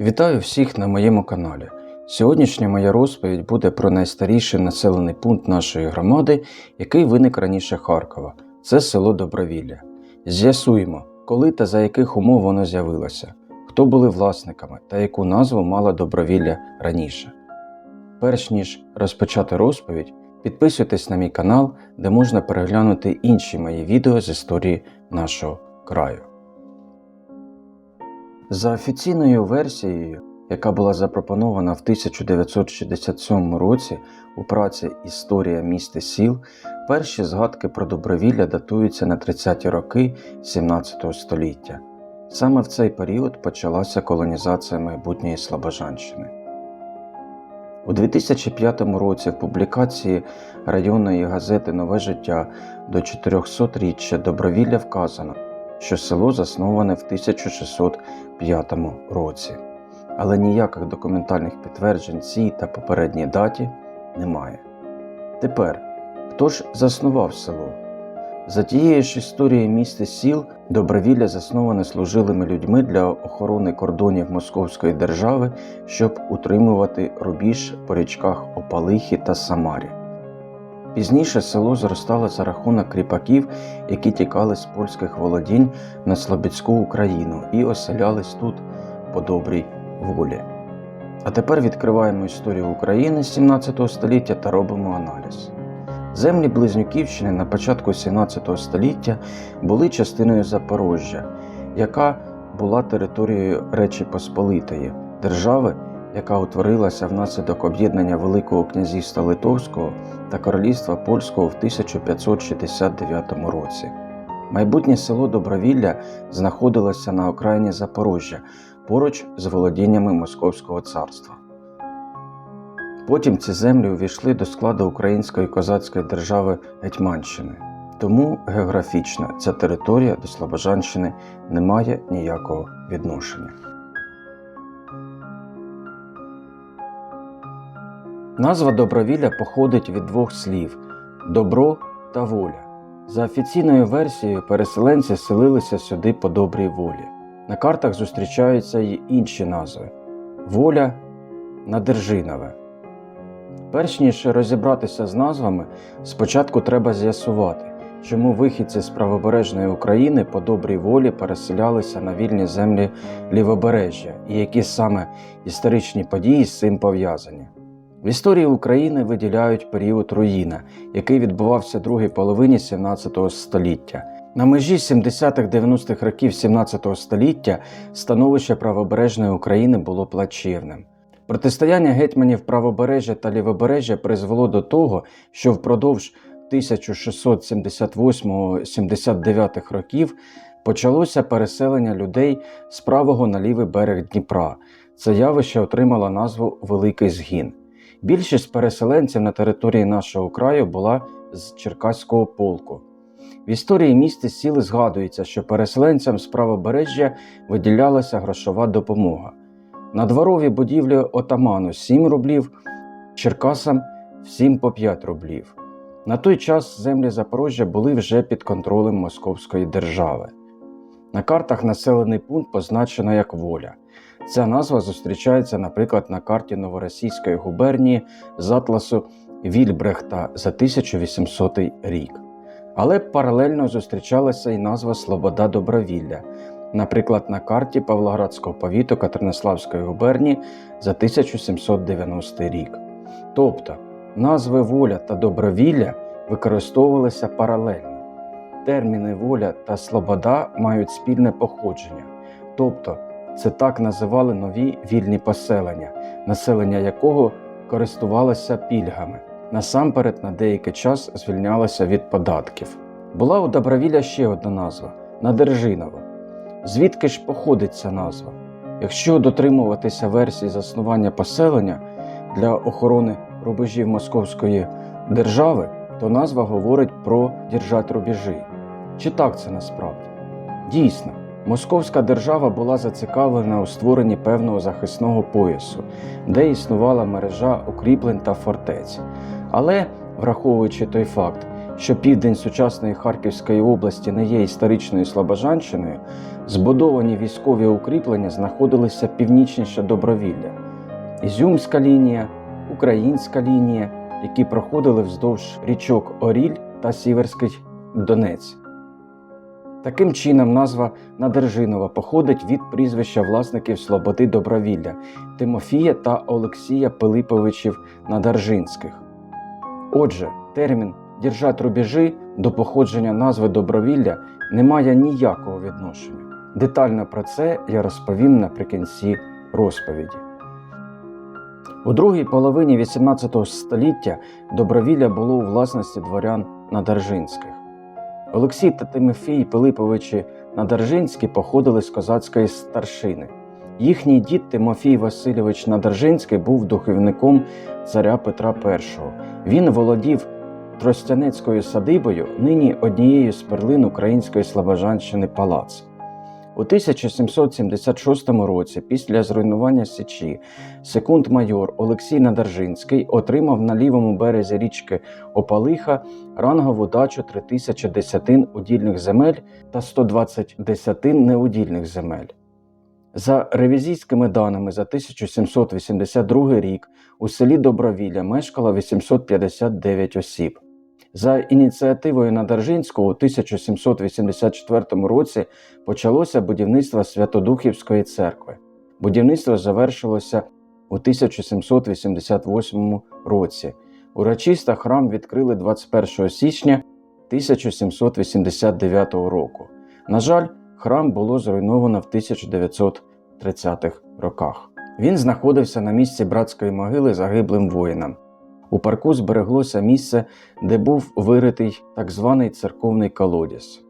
Вітаю всіх на моєму каналі. Сьогоднішня моя розповідь буде про найстаріший населений пункт нашої громади, який виник раніше Харкова. Це село Добровілля. З'ясуємо, коли та за яких умов воно з'явилося, хто були власниками та яку назву мало Добровілля раніше. Перш ніж розпочати розповідь, підписуйтесь на мій канал, де можна переглянути інші мої відео з історії нашого краю. За офіційною версією, яка була запропонована в 1967 році у праці Історія міст сіл, перші згадки про добровілля датуються на 30-ті роки 17 століття. Саме в цей період почалася колонізація майбутньої Слобожанщини. У 2005 році в публікації районної газети Нове життя до 400-річчя добровілля вказано, що село засноване в 1605 році, але ніяких документальних підтверджень цій та попередній даті немає. Тепер, хто ж заснував село? За тією ж історією міст і сіл, добровілля засноване служилими людьми для охорони кордонів Московської держави, щоб утримувати рубіж по річках Опалихі та Самарі. Пізніше село зростало за рахунок кріпаків, які тікали з польських володінь на Слобідську Україну і оселялись тут по добрій волі. А тепер відкриваємо історію України з 17 століття та робимо аналіз. Землі Близнюківщини на початку 17 століття були частиною Запорожжя, яка була територією Речі Посполитої, держави, яка утворилася внаслідок об'єднання Великого князівства Литовського та Королівства Польського в 1569 році. Майбутнє село Добровілля знаходилося на окраїні Запорожжя поруч з володіннями Московського царства. Потім ці землі увійшли до складу Української козацької держави Гетьманщини. Тому географічно ця територія до Слобожанщини не має ніякого відношення. Назва Добровілля походить від двох слів добро та воля. За офіційною версією, переселенці селилися сюди по добрій волі. На картах зустрічаються й інші назви воля Надержинове. Перш ніж розібратися з назвами, спочатку треба з'ясувати, чому вихідці з правобережної України по добрій волі переселялися на вільні землі лівобережжя і які саме історичні події з цим пов'язані. В історії України виділяють період руїна, який відбувався в другій половині 17 століття. На межі 70-х-90-х років 17 століття становище правобережної України було плачевним. Протистояння гетьманів правобережжя та лівобережжя призвело до того, що впродовж 1678-79 років почалося переселення людей з правого на лівий берег Дніпра. Це явище отримало назву Великий Згін. Більшість переселенців на території нашого краю була з Черкаського полку. В історії міста сіли згадується, що переселенцям з правобережжя виділялася грошова допомога. На дворові будівлі отаману 7 рублів, Черкасам всім по 5 рублів. На той час землі Запорожжя були вже під контролем Московської держави. На картах населений пункт позначено як воля. Ця назва зустрічається, наприклад, на карті Новоросійської губернії з атласу Вільбрехта за 1800 рік. Але паралельно зустрічалася і назва Слобода Добровілля, наприклад, на карті Павлоградського повіту Катернославської губернії за 1790 рік. Тобто назви воля та добровілля використовувалися паралельно. Терміни воля та слобода мають спільне походження, тобто це так називали нові вільні поселення, населення якого користувалося пільгами. Насамперед на деякий час звільнялося від податків. Була у Добровілля ще одна назва Надержинова. Звідки ж походить ця назва? Якщо дотримуватися версії заснування поселення для охорони рубежів Московської держави, то назва говорить про держать рубежі. Чи так це насправді? Дійсно, Московська держава була зацікавлена у створенні певного захисного поясу, де існувала мережа укріплень та фортець. Але, враховуючи той факт, що південь сучасної Харківської області не є історичною Слобожанщиною, збудовані військові укріплення знаходилися північніше Добровілля. Ізюмська лінія, Українська лінія, які проходили вздовж річок Оріль та Сіверський Донець. Таким чином, назва Надержинова походить від прізвища власників Слободи Добровілля Тимофія та Олексія Пилиповичів Надержинських. Отже, термін «держать рубежі до походження назви Добровілля не має ніякого відношення. Детально про це я розповім наприкінці розповіді. У другій половині XVIII століття Добровілля було у власності дворян Надержинських. Олексій та Тимофій Пилиповичі Надержинські походили з козацької старшини. Їхній дід Тимофій Васильович Надержинський був духовником царя Петра І. Він володів Тростянецькою садибою, нині однією з перлин української Слобожанщини Палац. У 1776 році, після зруйнування Січі, секунд-майор Олексій Надержинський отримав на лівому березі річки Опалиха рангову дачу 3000 десятин удільних земель та 120 десятин неудільних земель. За ревізійськими даними за 1782 рік у селі Добровілля мешкало 859 осіб. За ініціативою Надержинського у 1784 році почалося будівництво Святодухівської церкви. Будівництво завершилося у 1788 році. Урочисто храм відкрили 21 січня 1789 року. На жаль, храм було зруйновано в 1930-х роках. Він знаходився на місці братської могили загиблим воїнам. У парку збереглося місце, де був виритий так званий церковний колодязь.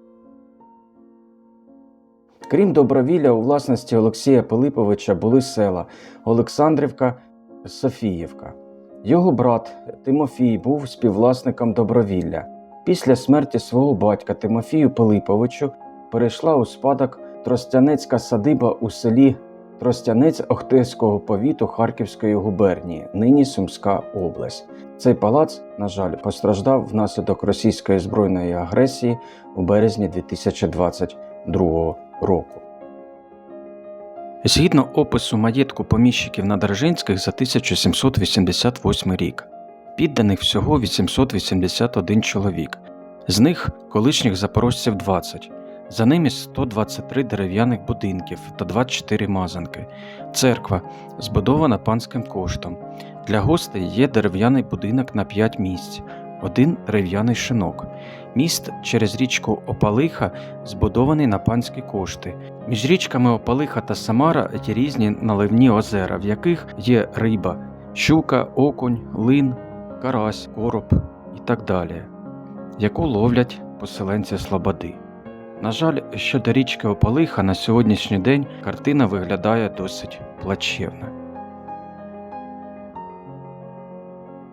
Крім Добровілля, у власності Олексія Пилиповича були села Олександрівка, Софіївка. Його брат Тимофій був співвласником Добровілля. Після смерті свого батька Тимофію Пилиповичу перейшла у спадок Тростянецька садиба у селі Тростянець Охтирського повіту Харківської губернії, нині Сумська область. Цей палац, на жаль, постраждав внаслідок російської збройної агресії у березні 2022 року. Згідно опису маєтку поміщиків Надержинських за 1788 рік, підданих всього 881 чоловік, з них колишніх запорожців 20, за ними 123 дерев'яних будинків та 24 мазанки. Церква збудована панським коштом. Для гостей є дерев'яний будинок на 5 місць, один дерев'яний шинок. Міст через річку Опалиха збудований на панські кошти. Між річками Опалиха та Самара є різні наливні озера, в яких є риба, щука, окунь, лин, карась, короб і так далі, яку ловлять поселенці Слободи. На жаль, щодо річки Опалиха на сьогоднішній день картина виглядає досить плачевно.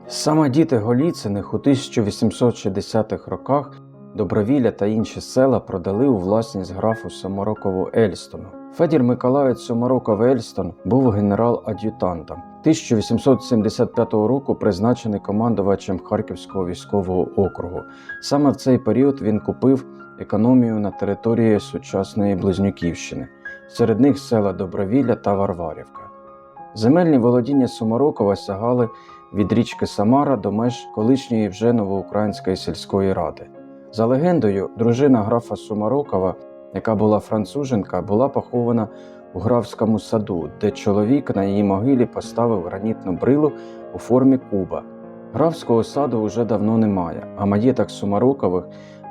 Саме діти Голіциних у 1860-х роках Добровілля та інші села продали у власність графу Саморокову Ельстону. Федір Миколаївич Самороков Ельстон був генерал-ад'ютантом. 1875 року призначений командувачем Харківського військового округу. Саме в цей період він купив економію на території сучасної Близнюківщини, серед них села Добровілля та Варварівка. Земельні володіння Сумарокова сягали від річки Самара до меж колишньої вже новоукраїнської сільської ради. За легендою, дружина графа Сумарокова, яка була француженка, була похована у графському саду, де чоловік на її могилі поставив гранітну брилу у формі куба. Графського саду уже давно немає, а маєток Сумарокових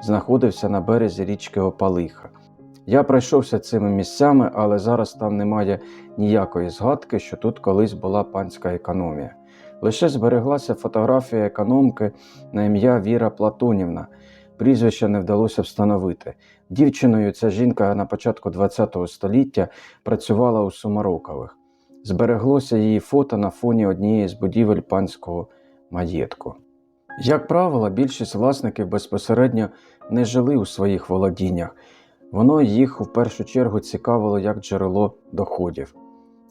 знаходився на березі річки Опалиха. Я пройшовся цими місцями, але зараз там немає ніякої згадки, що тут колись була панська економія. Лише збереглася фотографія економки на ім'я Віра Платонівна. Прізвища не вдалося встановити. Дівчиною ця жінка на початку ХХ століття працювала у Сумарокових. Збереглося її фото на фоні однієї з будівель панського маєтку. Як правило, більшість власників безпосередньо не жили у своїх володіннях. Воно їх у першу чергу цікавило як джерело доходів.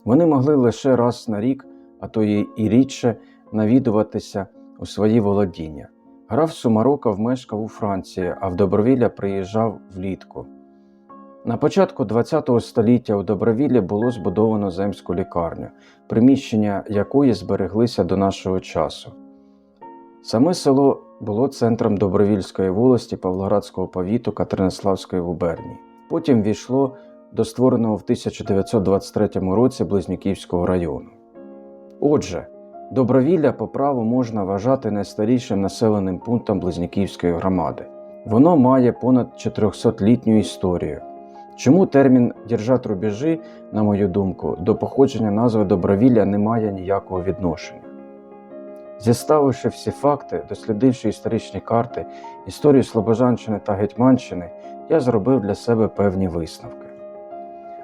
Вони могли лише раз на рік, а то і рідше навідуватися у свої володіння. Граф Сумароков мешкав у Франції, а в Добровілля приїжджав влітку. На початку ХХ століття у Добровіллі було збудовано земську лікарню, приміщення якої збереглися до нашого часу. Саме село було центром Добровільської волості Павлоградського повіту Катеринославської губернії. Потім війшло до створеного в 1923 році Близнюківського району. Отже, Добровілля по праву можна вважати найстарішим населеним пунктом Близнюківської громади. Воно має понад 400-літню історію. Чому термін «держать рубежі», на мою думку, до походження назви Добровілля не має ніякого відношення. Зіставивши всі факти, дослідивши історичні карти, історію Слобожанщини та Гетьманщини, я зробив для себе певні висновки.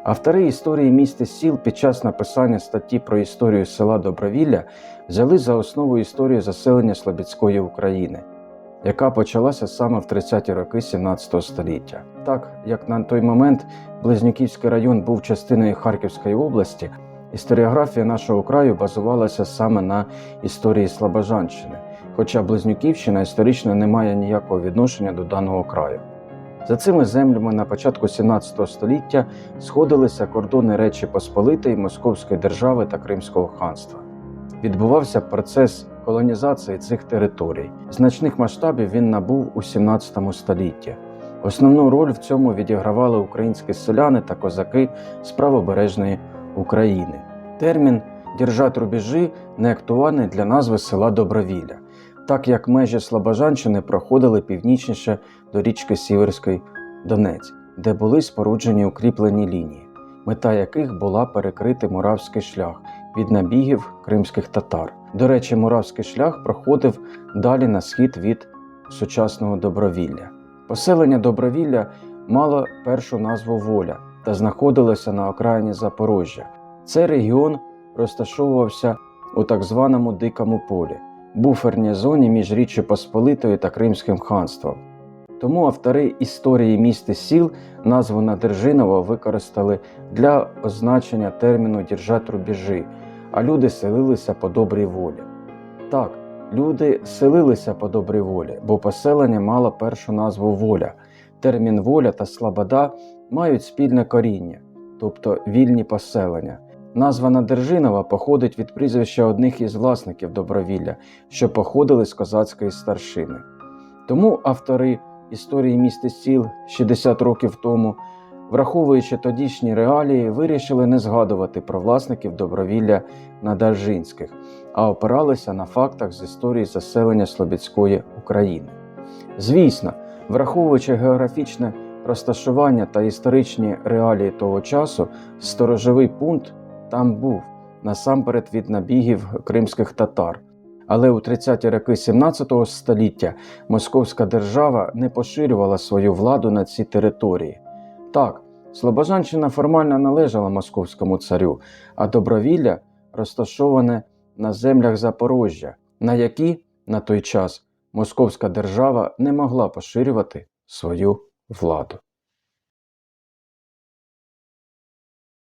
Автори історії міст і сіл під час написання статті про історію села Добровілля взяли за основу історію заселення Слобідської України, яка почалася саме в 30-ті роки 17 століття. Так як на той момент Близнюківський район був частиною Харківської області, історіографія нашого краю базувалася саме на історії Слобожанщини, хоча Близнюківщина історично не має ніякого відношення до даного краю. За цими землями на початку 17 століття сходилися кордони Речі Посполитої, Московської держави та Кримського ханства. Відбувався процес колонізації цих територій. Значних масштабів він набув у 17 столітті. Основну роль в цьому відігравали українські селяни та козаки з правобережної України. Термін «держать рубежі не актуальний для назви села Добровілля, так як межі Слобожанщини проходили північніше до річки Сіверський Донець, де були споруджені укріплені лінії, мета яких була перекрити Муравський шлях від набігів кримських татар. До речі, Муравський шлях проходив далі на схід від сучасного Добровілля. Поселення Добровілля мало першу назву Воля та знаходилося на окраїні Запорожжя. Цей регіон розташовувався у так званому Дикому полі, буферній зоні між Річчю Посполитою та Кримським ханством. Тому автори історії міст і сіл назву Надержинова використали для означення терміну «держать рубежі, а люди селилися по добрій волі. Так, люди селилися по добрій волі, бо поселення мало першу назву воля. Термін воля та слобода мають спільне коріння, тобто вільні поселення. Назва Надержинова походить від прізвища одних із власників добровілля, що походили з козацької старшини. Тому автори історії міст і сіл 60 років тому, враховуючи тодішні реалії, вирішили не згадувати про власників добровілля Надержинських, а опиралися на фактах з історії заселення Слобідської України. Звісно, враховуючи географічне розташування та історичні реалії того часу, сторожовий пункт там був насамперед від набігів кримських татар. Але у 30-ті роки 17 століття Московська держава не поширювала свою владу на ці території. Так, Слобожанщина формально належала московському царю, а добровілля розташоване на землях Запорожжя, на які на той час Московська держава не могла поширювати свою владу.